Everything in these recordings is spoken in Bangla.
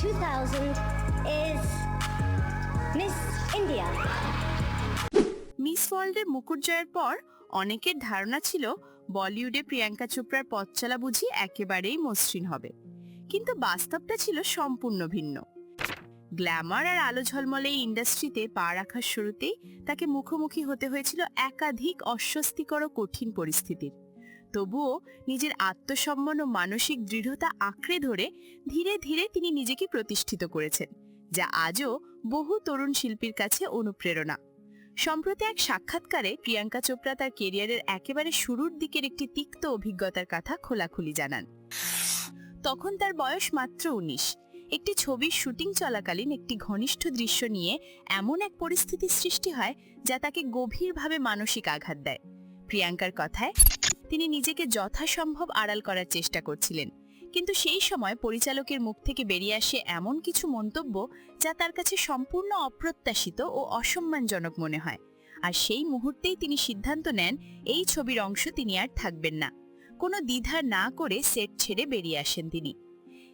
2000 is Miss India. মিস ওয়ার্ল্ডের মুকুট জয়ের পর অনেকের ধারণা ছিল বলিউডে প্রিয়াঙ্কা চোপড়ার পথ চলা বুঝি একেবারেই মসৃণ হবে। কিন্তু বাস্তবটা ছিল সম্পূর্ণ ভিন্ন। গ্ল্যামার আর আলো ঝলমলে এই ইন্ডাস্ট্রিতে পা রাখার শুরুতেই তাকে মুখোমুখি হতে হয়েছিল একাধিক অস্বস্তিকর কঠিন পরিস্থিতির। তবুও নিজের আত্মসম্মান ও মানসিক দৃঢ়তা আঁকড়ে ধরে ধীরে ধীরে তিনি নিজেকে প্রতিষ্ঠিত করেছেন, যা আজও বহু তরুণ শিল্পীর কাছে অনুপ্রেরণা। সম্প্রতি এক সাক্ষাৎকারে প্রিয়াঙ্কা চোপড়া তার কেরিয়ারের একেবারে শুরুর দিকের একটি তিক্ত অভিজ্ঞতার কথা খোলাখুলি জানান। তখন তার বয়স মাত্র উনিশ। একটি ছবির শুটিং চলাকালীন একটি ঘনিষ্ঠ দৃশ্য নিয়ে এমন এক পরিস্থিতি সৃষ্টি হয় যা তাকে গভীরভাবে মানসিক আঘাত দেয়। প্রিয়াঙ্কার কথায় তিনি নিজেকে যথাসম্ভব আড়াল করার চেষ্টা করছিলেন। কিন্তু সেই সময় পরিচালকের মুখ থেকে বেরিয়ে আসে এমন কিছু মন্তব্য যা তার কাছে সম্পূর্ণ অপ্রত্যাশিত ও অসম্মানজনক মনে হয়। আর সেই মুহূর্তেই তিনি সিদ্ধান্ত নেন, এই ছবির অংশ তিনি আর থাকবেন না। কোনো দ্বিধা না করে সেট ছেড়ে বেরিয়ে আসেন তিনি।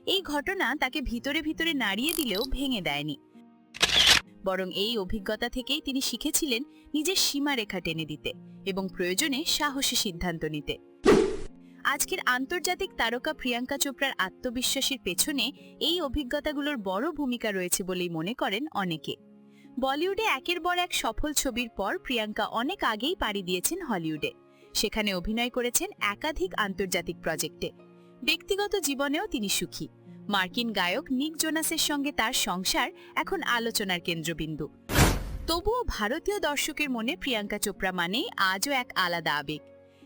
এই ঘটনা তাকে ভিতরে ভিতরে নাড়িয়ে দিলেও ভেঙে দেয়নি। বরং এই অভিজ্ঞতা থেকেই তিনি শিখেছিলেন নিজের সীমারেখা টেনে দিতে এবং প্রয়োজনে সাহসী সিদ্ধান্ত নিতে। আজকের আন্তর্জাতিক তারকা প্রিয়াঙ্কা চোপড়ার আত্মবিশ্বাসের পেছনে এই অভিজ্ঞতাগুলোর বড় ভূমিকা রয়েছে বলেই মনে করেন অনেকে। বলিউডে একের পর এক সফল ছবির পর প্রিয়াঙ্কা অনেক আগেই পাড়ি দিয়েছেন হলিউডে। সেখানে অভিনয় করেছেন একাধিক আন্তর্জাতিক প্রজেক্টে। ব্যক্তিগত জীবনেও তিনি সুখী। মার্কিন গায়ক নিক জোনাসের সঙ্গে তার সংসার এখন আলোচনার কেন্দ্রবিন্দু। তবুও ভারতীয় দর্শকের মনে প্রিয়াঙ্কা চোপড়া মানে আজও এক আলাদা আবেগ।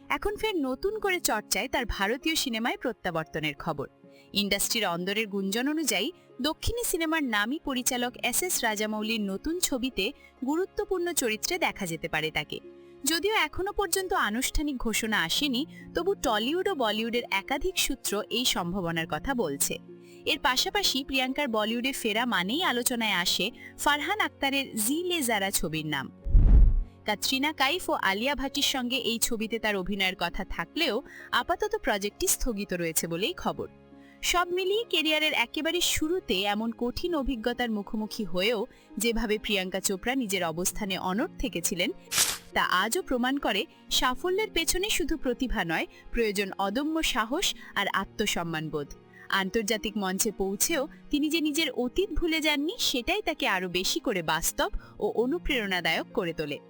এখন ফের নতুন করে চর্চায় তার ভারতীয় সিনেমায় প্রত্যাবর্তনের খবর। ইন্ডাস্ট্রির অন্দরের গুঞ্জন অনুযায়ী দক্ষিণী সিনেমার নামী পরিচালক এস এস রাজামৌলির নতুন ছবিতে গুরুত্বপূর্ণ চরিত্রে দেখা যেতে পারে তাকে। যদিও এখনও পর্যন্ত আনুষ্ঠানিক ঘোষণা আসেনি, তবু টলিউড ও বলিউডের একাধিক সূত্র এই সম্ভাবনার কথা বলছে। এর পাশাপাশি প্রিয়াঙ্কার বলিউডে ফেরা মানেই আলোচনায় আসে ফারহান আক্তারের জি লে জারা ছবির নাম। কাত্রিনা কাইফ ও আলিয়া ভাটির সঙ্গে এই ছবিতে তার অভিনয়ের কথা থাকলেও আপাতত প্রজেক্টটি স্থগিত রয়েছে বলেই খবর। সব মিলিয়ে কেরিয়ারের একেবারে শুরুতে এমন কঠিন অভিজ্ঞতার মুখোমুখি হয়েও যেভাবে প্রিয়াঙ্কা চোপড়া নিজের অবস্থানে অনট থেকেছিলেন, তা আজও প্রমাণ করে সাফল্যের পেছনে শুধু প্রতিভা নয়, প্রয়োজন অদম্য সাহস আর আত্মসম্মানবোধ। আন্তর্জাতিক মঞ্চে পৌঁছেও তিনি যে নিজের অতীত ভুলে যাননি, সেটাই তাকে আরও বেশি করে বাস্তব ও অনুপ্রেরণাদায়ক করে তোলে।